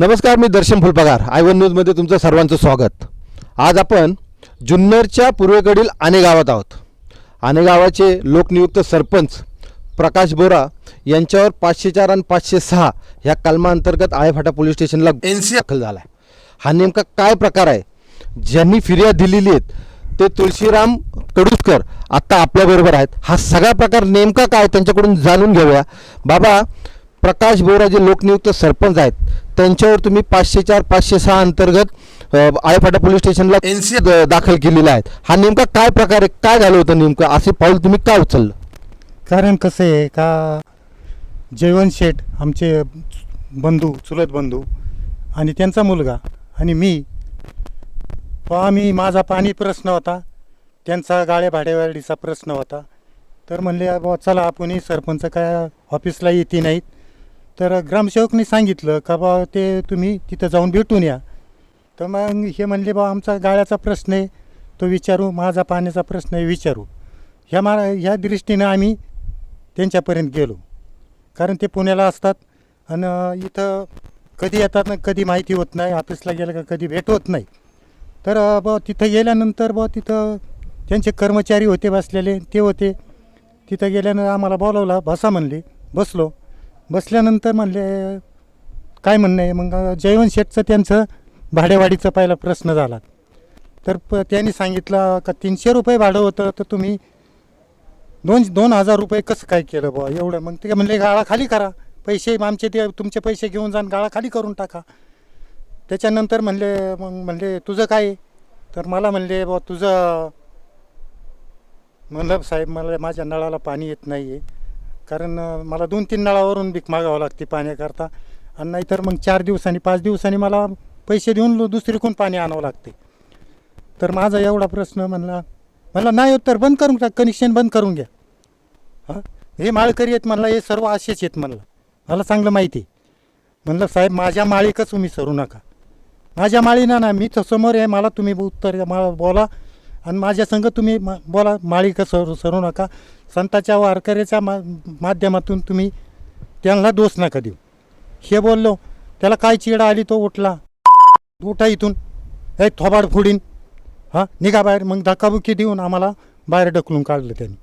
नमस्कार मी दर्शन Phulpagar. I one न्यूजमध्ये तुमचं सर्वांचं स्वागत. आज आपण जुन्नरच्या पूर्वेकडील आणे गावात आहोत. आणे गावाचे लोकनियुक्त सरपंच प्रकाश बोरा यांच्यावर पाचशे चार आणि पाचशे सहा ह्या कलमाअंतर्गत आळेफाटा पोलीस स्टेशनला एन सी दाखल झाला आहे हा नेमका काय प्रकार आहे? ज्यांनी फिर्याद दिलेली आहेत ते तुळशीराम कडुसकर आत्ता आपल्याबरोबर आहेत. हा सगळा प्रकार नेमका काय त्यांच्याकडून जाणून घेऊया. बाबा प्रकाश बोरा जे लोकनियुक्त सरपंच आहेत त्यांच्यावर तुम्ही पाचशे चार पाचशे सहा अंतर्गत आळेफाटा पोलीस स्टेशनला एन सी दाखल केलेला आहे हा नेमका काय प्रकार आहे काय झालं होतं नेमकं? असे पाऊल तुम्ही का उचललं? कारण कसं आहे का जयवंत शेठ आमचे बंधू चुलत बंधू आणि त्यांचा मुलगा आणि मी तो आम्ही माझा पाणी प्रश्न होता. त्यांचा गाड्या भाड्यावाडीचा प्रश्न होता. तर म्हणले बुवा चला आपणही सरपंच काय ऑफिसला येते नाहीत तर ग्रामसेवकने सांगितलं का बा ते तुम्ही तिथं जाऊन भेटून या. तर मग हे म्हणले बा आमचा गाळ्याचा प्रश्न आहे तो विचारू माझा पाण्याचा प्रश्न आहे विचारू. ह्या मा ह्या दृष्टीनं आम्ही त्यांच्यापर्यंत गेलो. कारण ते पुण्याला असतात आणि इथं कधी येतात ना कधी माहिती होत नाही ऑफिसला गेलं का कधी भेट होत नाही. तर ब तिथं गेल्यानंतर ब तिथं त्यांचे कर्मचारी होते बसलेले ते होते. तिथं गेल्यानं आम्हाला बोलवला बसा म्हणले बसलो. बसल्यानंतर म्हणले काय म्हणणं आहे? मग जयवंत शेठचं त्यांचं भाडेवाडीचा पहिला प्रश्न झाला. तर प त्यांनी सांगितलं का तीनशे रुपये भाडं होतं तर तुम्ही दोन दोन हजार रुपये कसं काय केलं बुवा? एवढं. मग ते म्हणले गाळा खाली करा. पैसे आमचे ते तुमचे पैसे घेऊन जाण गाळा खाली करून टाका. त्याच्यानंतर म्हणले मग म्हणले तुझं काय आहे? तर मला म्हणले बुवा तुझं म्हणलं साहेब मला माझ्या नळाला पाणी येत नाही आहे कारण अं, मला दोन तीन नळावरून भीक मागावं लागते पाण्याकरता. आणि नाहीतर मग चार दिवसांनी पाच दिवसांनी मला पैसे देऊन लो- दुसरीकडून पाणी आणावं लागते. तर माझा एवढा प्रश्न म्हणला म्हणला नाही तर बंद करून टाक कनेक्शन बंद करून घ्या. हां? हे माळकरी आहेत म्हणला हे सर्व असेच आहेत म्हणलं. मला चांगलं माहिती आहे. म्हणलं साहेब माझ्या माळीकच तुम्ही सरू नका. माझ्या माळीना ना मी तर समोर आहे मला तुम्ही उत्तर द्या, मला बोला. आणि माझ्या संग तुम्ही मा बोला माळीक सरू सरू नका. संताच्या वारकऱ्याच्या मा माध्यमातून तुम्ही त्यांना दोष नका देऊ. हे बोललो त्याला काय चिडा आली तो उठला. उठा इथून. हे थोबाड फोडीन. हां निघा बाहेर. मग धक्काबुक्की देऊन आम्हाला बाहेर ढकलून काढलं त्यांनी.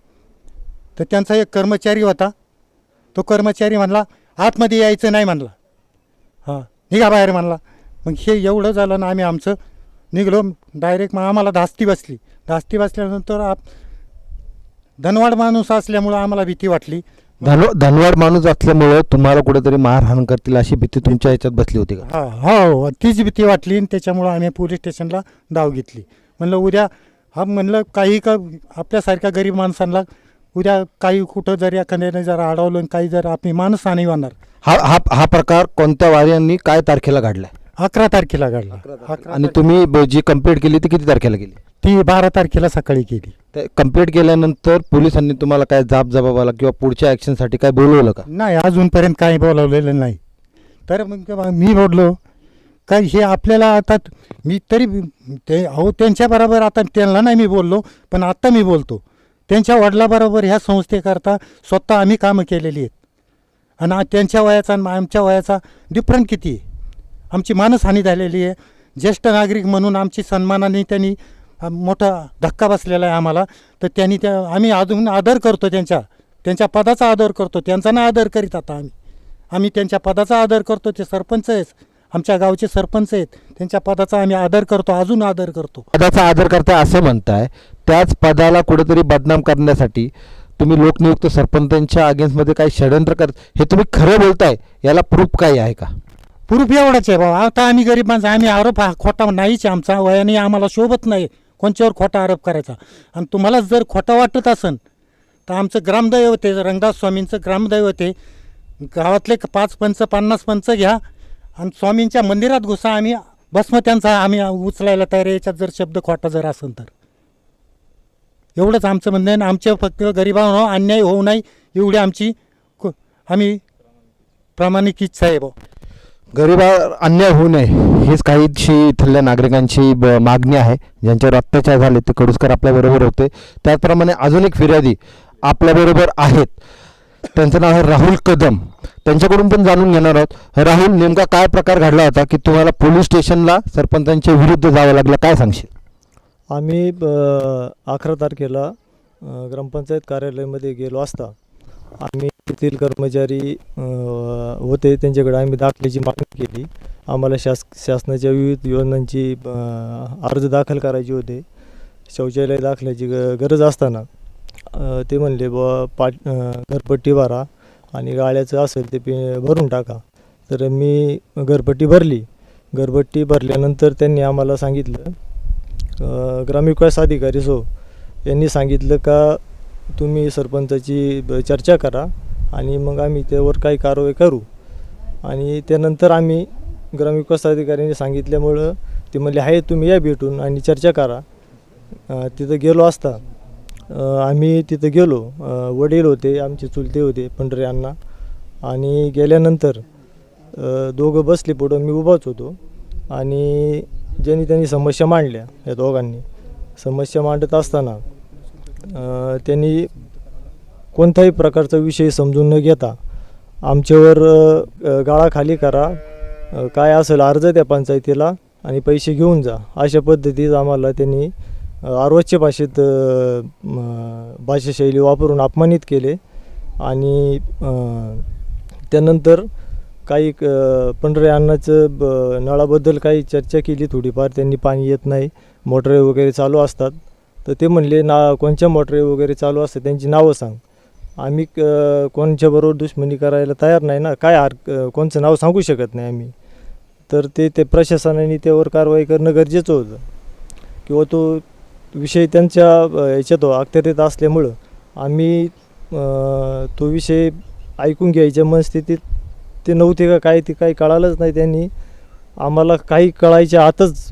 तर त्यांचा एक कर्मचारी होता. तो कर्मचारी म्हणला आतमध्ये यायचं नाही म्हणला. हां निघा बाहेर म्हणला. मग हे एवढं झालं ना आम्ही आमचं निघलो डायरेक्ट मग आम्हाला धास्ती बसली. धास्ती बसल्यानंतर आप धनवाड माणूस असल्यामुळं आम्हाला भीती वाटली. धन धनवाड माणूस असल्यामुळं तुम्हाला कुठेतरी मारहाण करतील अशी भीती तुमच्या ह्याच्यात बसली होती का? हा हो तीच भीती वाटली आणि त्याच्यामुळं आम्ही पोलीस स्टेशनला धाव घेतली. म्हणलं उद्या हा म्हणलं काही का आपल्यासारख्या गरीब माणसांना उद्या काही कुठं जर एखाद्याने जर अडवलं आणि काही जर आपली माणसाने होणार. हा हा हा प्रकार कोणत्या वार्यांनी काय तारखेला घडलाय? अकरा तारखेला घडला. अकरा आणि तुम्ही ब- जी कंप्लेंट केली ती किती तारखेला केली? ती बारा तारखेला सकाळी केली. ते कंप्लीट केल्यानंतर पोलिसांनी तुम्हाला काय जाब जबाबाला किंवा पुढच्या ॲक्शनसाठी काय बोलवलं का? नाही अजूनपर्यंत काही बोलावलेलं नाही. तर मग तेव्हा मी बोललो का हे आपल्याला आता मी तरी ते अहो त्यांच्याबरोबर आता त्यांना नाही मी बोललो पण आत्ता मी बोलतो. त्यांच्या वडिलाबरोबर ह्या संस्थेकरता स्वतः आम्ही कामं केलेली आहेत. आणि आ- त्यांच्या वयाचा आणि आमच्या वयाचा डिफरंट किती आहे? आमची मानसहानी झालेली आहे. ज्येष्ठ नागरिक म्हणून आमची सन्मानाने त्यांनी मोठा धक्का बसलेला आहे आम्हाला. तर त्यांनी त्या आम्ही अजून आदर करतो त्यांच्या त्यांच्या पदाचा आदर करतो. त्यांचा ना आदर करीत आता आम्ही. आम्ही त्यांच्या पदाचा आदर करतो. ते सरपंच आहेत. आमच्या गावचे सरपंच आहेत. त्यांच्या पदाचा आम्ही आदर करतो. अजून आदर करतो. पदाचा आदर करताय असं म्हणताय. त्याच पदाला कुठेतरी बदनाम करण्यासाठी तुम्ही लोकनियुक्त सरपंचांच्या अगेन्स्टमध्ये काही षडयंत्र करत हे तुम्ही खरं बोलताय. याला प्रूफ काही आहे का? प्रूफ एवढाच आहे बाबा आता आम्ही गरीब माणसं आम्ही आरोप हा खोटा नाहीच आमचा. वयाने आम्हाला शोभत नाही कोणच्यावर खोटा आरोप करायचा. आणि तुम्हाला जर खोटा वाटत असन तर आमचं ग्रामदैवत आहे रंगदास स्वामींचं ग्रामदैवत आहे. गावातले पाच पंच पन्नास पंच घ्या आणि स्वामींच्या मंदिरात घुसा आम्ही. भस्म त्यांचा आम्ही उचलायला तयार आहे. याच्यात जर शब्द खोटा जर असेल तर. एवढंच आमचं म्हणणं आहे. आणि आमच्या फक्त गरिबांना अन्याय होऊ नाही एवढी आमची आम्ही प्रामाणिक इच्छा आहे भाऊ. गरिबा अन्याय होऊ नये हीच काहीशी इथल्या नागरिकांची ब- मागणी आहे. ज्यांच्यावर अत्याचार झाले ते कडुसकर आपल्याबरोबर होते. त्याचप्रमाणे अजून एक फिर्यादी आपल्याबरोबर आहेत. त्यांचं नाव आहे राहुल कदम. त्यांच्याकडून पण जाणून घेणार आहोत. राहुल नेमका काय प्रकार घडला होता की तुम्हाला पोलीस स्टेशनला सरपंचांच्या विरुद्ध जावं लागलं? काय सांगशील? आम्ही अकरा तारखेला ग्रामपंचायत कार्यालयामध्ये गेलो असता. आम्ही तेथील कर्मचारी होते. त्यांच्याकडे आम्ही दाखल्याची मागणी केली. आम्हाला शास शासनाच्या विविध योजनांची अर्ज दाखल करायचे होते. शौचालय दाखल्याची ग गरज असताना ते म्हणले बुवा पाट घरपट्टी भरा आणि गाळ्याचं असेल ते पे भरून टाका. तर मी घरपट्टी भरली. घरपट्टी भरल्यानंतर त्यांनी आम्हाला सांगितलं ग्रामविकास अधिकारी सो यांनी सांगितलं का तुम्ही सरपंचाची ब- चर्चा करा आणि मग आम्ही त्यावर काही कारवाई करू. आणि त्यानंतर आम्ही ग्रामविकास अधिकाऱ्यांनी सांगितल्यामुळं ते म्हणले आहे तुम्ही या भेटून आणि चर्चा करा. तिथं गेलो असता आम्ही तिथं गेलो. वडील होते आमचे चुलते होते पंढरे आणि गेल्यानंतर दोघं बसले पुढं मी उभाच होतो. आणि ज्यांनी त्यांनी समस्या मांडल्या या दोघांनी. समस्या मांडत असताना त्यांनी कोणत्याही प्रकारचा विषय समजून न घेता आमच्यावर गाळा खाली करा. काय असेल अर्ज द्या पंचायतीला आणि पैसे घेऊन जा. अशा पद्धतीत आम्हाला त्यांनी आरोच्य भाषेत भाषाशैली वापरून अपमानित केले. आणि त्यानंतर काही पंढरे अन्नाचं ब नळाबद्दल काही चर्चा केली. थोडीफार त्यांनी पाणी येत नाही. मोटरे वगैरे चालू असतात. तर ते म्हणले ना कोणच्या मोटरे वगैरे चालू असतात? त्यांची नावं सांग. आम्ही क- कोणच्याबरोबर दुश्मनी करायला तयार नाही ना? काय आर कोणचं नाव सांगू शकत नाही आम्ही. तर ते ते प्रशासनाने त्यावर कारवाई करणं गरजेचं होतं. किंवा तो विषय त्यांच्या याच्यात अखत्यारीत असल्यामुळं आम्ही तो विषय ऐकून घ्यायच्या मनस्थितीत ते नव्हते का काय ते काही कळालंच नाही त्यांनी. आम्हाला काही कळायच्या आतच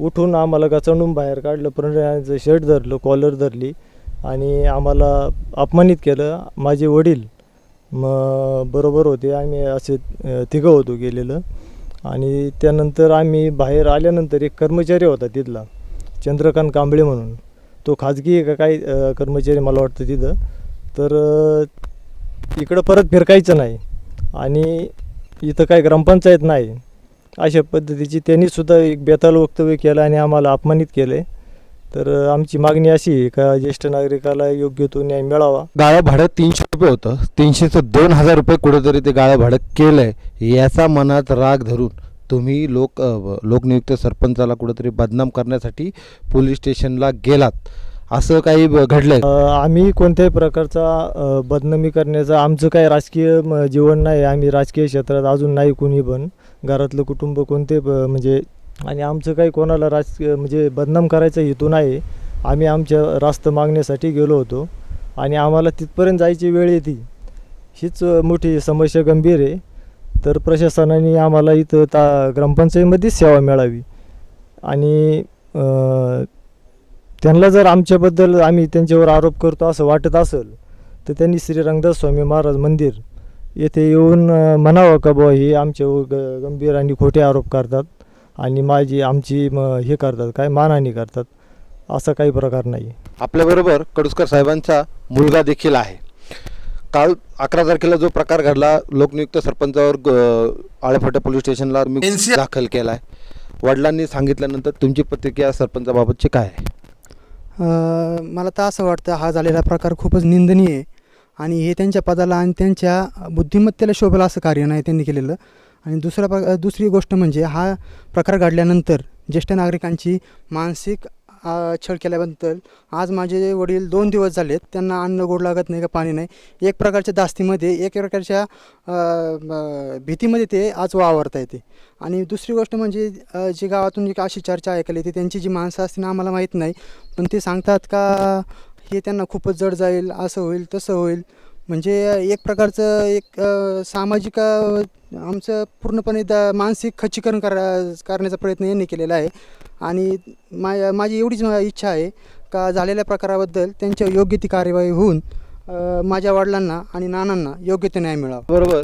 उठून आम्हाला गचंडून बाहेर काढलं प्रणयाचं शर्ट धरलं कॉलर धरली. आणि आम्हाला अपमानित केलं. माझे वडील मग बरोबर होते. आम्ही असे तिघं होतो गेलेलं. आणि त्यानंतर आम्ही बाहेर आल्यानंतर एक कर्मचारी होता तिथला चंद्रकांत कांबळे म्हणून. तो खाजगी आहे का काही कर्मचारी मला वाटतं तिथं. तर इकडं परत फिरकायचं नाही. आणि इथं काय ग्रामपंचायत नाही. अशा पद्धतीची त्यांनीसुद्धा एक बेताल वक्तव्य केलं आणि आम्हाला अपमानित केलं. आहे तर आमची मागणी अशी आहे का ज्येष्ठ नागरिकाला योग्य तो न्याय मिळावा. गाळं भाडं तीनशे रुपये होतं. तीनशेचं दोन हजार रुपये कुठेतरी ते गाळं भाडं केलंय. याचा मनात राग धरून तुम्ही लोक लोकनियुक्त सरपंचाला कुठेतरी बदनाम करण्यासाठी पोलीस स्टेशनला गेलात. असं काही घडलंय? आम्ही कोणत्याही प्रकारचा बदनामी करण्याचा आमचं काही राजकीय जीवन नाही. आम्ही राजकीय क्षेत्रात अजून नाही कोणी पण. घरातलं कुटुंब कोणते म्हणजे आणि आमचं काही कोणाला राजकीय म्हणजे बदनाम करायचा हेतू नाही. आम्ही आमच्या रास्त मागण्यासाठी गेलो होतो. आणि आम्हाला तिथपर्यंत जायची वेळ येते. हीच मोठी समस्या गंभीर आहे. तर प्रशासनाने आम्हाला इथं ता ग्रामपंचायतीमध्येच सेवा मिळावी. आणि त्यांना जर आमच्याबद्दल आम्ही त्यांच्यावर आरोप करतो असं वाटत असेल तर त्यांनी श्री रंगदास स्वामी महाराज मंदिर येथे येऊन म्हणावं का बुवा हे आमच्यावर ग गंभीर आणि खोटे आरोप करतात. आणि माझी आमची म हे करतात काय मानहानी करतात असा काही प्रकार नाही. आपल्याबरोबर कडुसकर साहेबांचा मुलगा देखील आहे. काल अकरा तारखेला जो प्रकार घडला लोकनियुक्त सरपंचावर ग- आळेफाटा पोलीस स्टेशनला मी दाखल केला आहे वडिलांनी सांगितल्यानंतर तुमची प्रतिक्रिया सरपंचाबाबतची काय आहे? मला तर असं वाटतं हा झालेला प्रकार खूपच निंदनीय आहे. आणि हे त्यांच्या पदाला आणि त्यांच्या बुद्धिमत्तेला शोभेल असं कार्य नाही त्यांनी केलेलं. आणि दुसरा प्र दुसरी गोष्ट म्हणजे हा प्रकार घडल्यानंतर ज्येष्ठ नागरिकांची मानसिक छळ केल्याबद्दल आज माझे वडील दोन दिवस झालेत. त्यांना अन्न गोड लागत नाही का पाणी नाही. एक प्रकारच्या दास्तीमध्ये एक प्रकारच्या भीतीमध्ये ते आज वावरता येते. आणि दुसरी गोष्ट म्हणजे जी गावातून जी अशी चर्चा ऐकायला येते त्यांची जी माणसं असतील आम्हाला माहीत नाही पण ते सांगतात का हे त्यांना खूपच जड जाईल असं होईल तसं होईल. म्हणजे एक प्रकारचं एक सामाजिक आमचं पूर्णपणे द मानसिक खच्चीकरण करा करण्याचा प्रयत्न यांनी केलेला आहे. आणि मा माझी एवढीच इच्छा आहे का झालेल्या प्रकाराबद्दल त्यांच्या योग्य ती कार्यवाही होऊन माझ्या वडिलांना आणि नानांना योग्य ते न्याय मिळावा. बरोबर.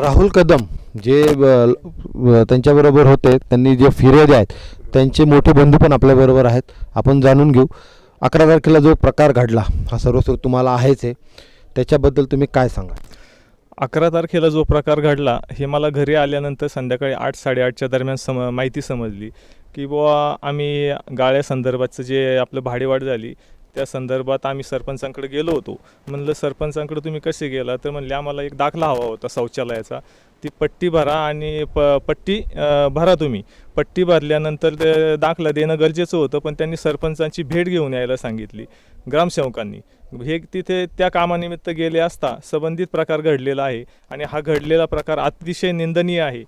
राहुल कदम जे ब- त्यांच्याबरोबर होते त्यांनी जे फिर्यादी आहेत त्यांचे मोठे बंधू पण आपल्याबरोबर आहेत. आपण जाणून घेऊ. अकरा तारखेला जो प्रकार घडला हा सर्वस्व तुम्हाला आहेच आहे. त्याच्याबद्दल तुम्ही काय सांगा अकरा तारखेला जो प्रकार घडला हे मला घरी आल्यानंतर संध्याकाळी आठ साडेआठच्या दरम्यान सम माहिती समजली की बुवा आम्ही गाळ्या संदर्भाचं जे आपलं भाडेवाढ झाली त्या संदर्भात आम्ही सरपंचांकडे गेलो होतो. म्हणलं सरपंचांकडे तुम्ही कसे गेला? तर म्हणले आम्हाला एक दाखला हवा होता शौचालयाचा. ती पट्टी भरा आणि प पट्टी भरा तुम्ही. पट्टी भरल्यानंतर ते दाखला देणं गरजेचं होतं पण त्यांनी सरपंचांची भेट घेऊन यायला सांगितली ग्रामसेवकांनी. हे तिथे त्या कामानिमित्त गेले असता संबंधित प्रकार घडलेला आहे आणि हा घडलेला प्रकार अतिशय निंदनीय आहे.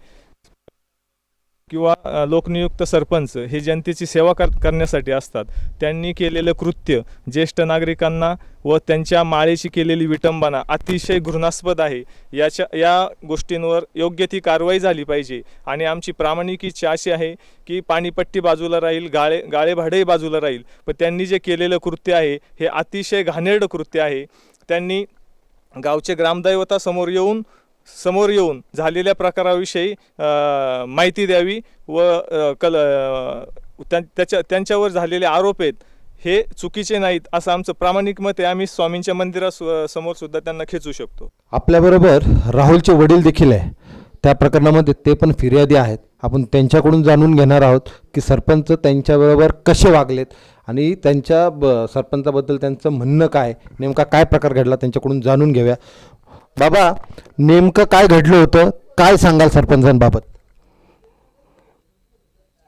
किंवा लोकनियुक्त सरपंच हे जनतेची सेवा कर करण्यासाठी असतात. त्यांनी केलेलं कृत्य ज्येष्ठ नागरिकांना व त्यांच्या माळेची केलेली विटंबना अतिशय घृणास्पद आहे. याच्या या गोष्टींवर योग्य ती कारवाई झाली पाहिजे. आणि आमची प्रामाणिक इच्छा अशी आहे की पाणीपट्टी बाजूला राहील गाळे गाळे भाडेही बाजूला राहील. पण त्यांनी जे केलेलं कृत्य आहे हे अतिशय घाणेरडं कृत्य आहे. त्यांनी गावचे ग्रामदैवतासमोर येऊन समोर येऊन झालेल्या प्रकाराविषयी माहिती द्यावी व कल त्याच्या त्यांच्यावर झालेले आरोप आहेत हे चुकीचे नाहीत असं आमचं प्रामाणिक मत आहे. आम्ही स्वामींच्या मंदिरा समोर सुद्धा त्यांना खेचू शकतो. आपल्याबरोबर राहुलचे वडील देखील आहे. त्या प्रकरणामध्ये ते पण फिर्यादी आहेत. आपण त्यांच्याकडून जाणून घेणार आहोत की सरपंच त्यांच्याबरोबर कसे वागलेत आणि त्यांच्या ब सरपंचाबद्दल त्यांचं म्हणणं काय नेमका काय प्रकार घडला त्यांच्याकडून जाणून घेऊया. बाबा नेमकं काय घडलं होतं? काय सांगाल सरपंचांबाबत?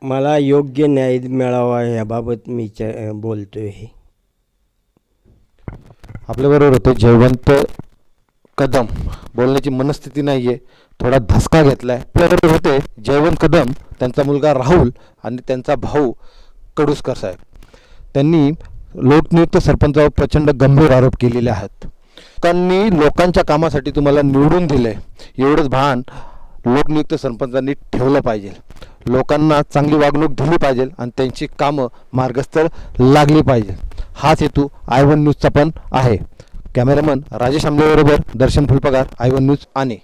मला योग्य न्याय मिळावा याबाबत मी च बोलतोय. आपल्याबरोबर होते जयवंत कदम. बोलण्याची मनस्थिती नाही आहे थोडा धसका घेतला आहे आपल्याबरोबर होते जयवंत कदम त्यांचा मुलगा राहुल आणि त्यांचा भाऊ कडुसकर साहेब. त्यांनी लोकनियुक्त सरपंचावर प्रचंड गंभीर आरोप केलेले आहेत. लोकांनी लोकांच्या कामासाठी तुम्हाला निवडून दिले एवढंच भान लोकनियुक्त सरपंचांनी ठेवलं पाहिजे. लोकांना चांगली वागणूक दिली पाहिजे आणि त्यांची कामं मार्गस्थ लागली पाहिजे. हाच हेतू आय वन न्यूजचा पण आहे. Cameraman Rajesh आंबेबरोबर Darshan Phulpagar I one news आणि.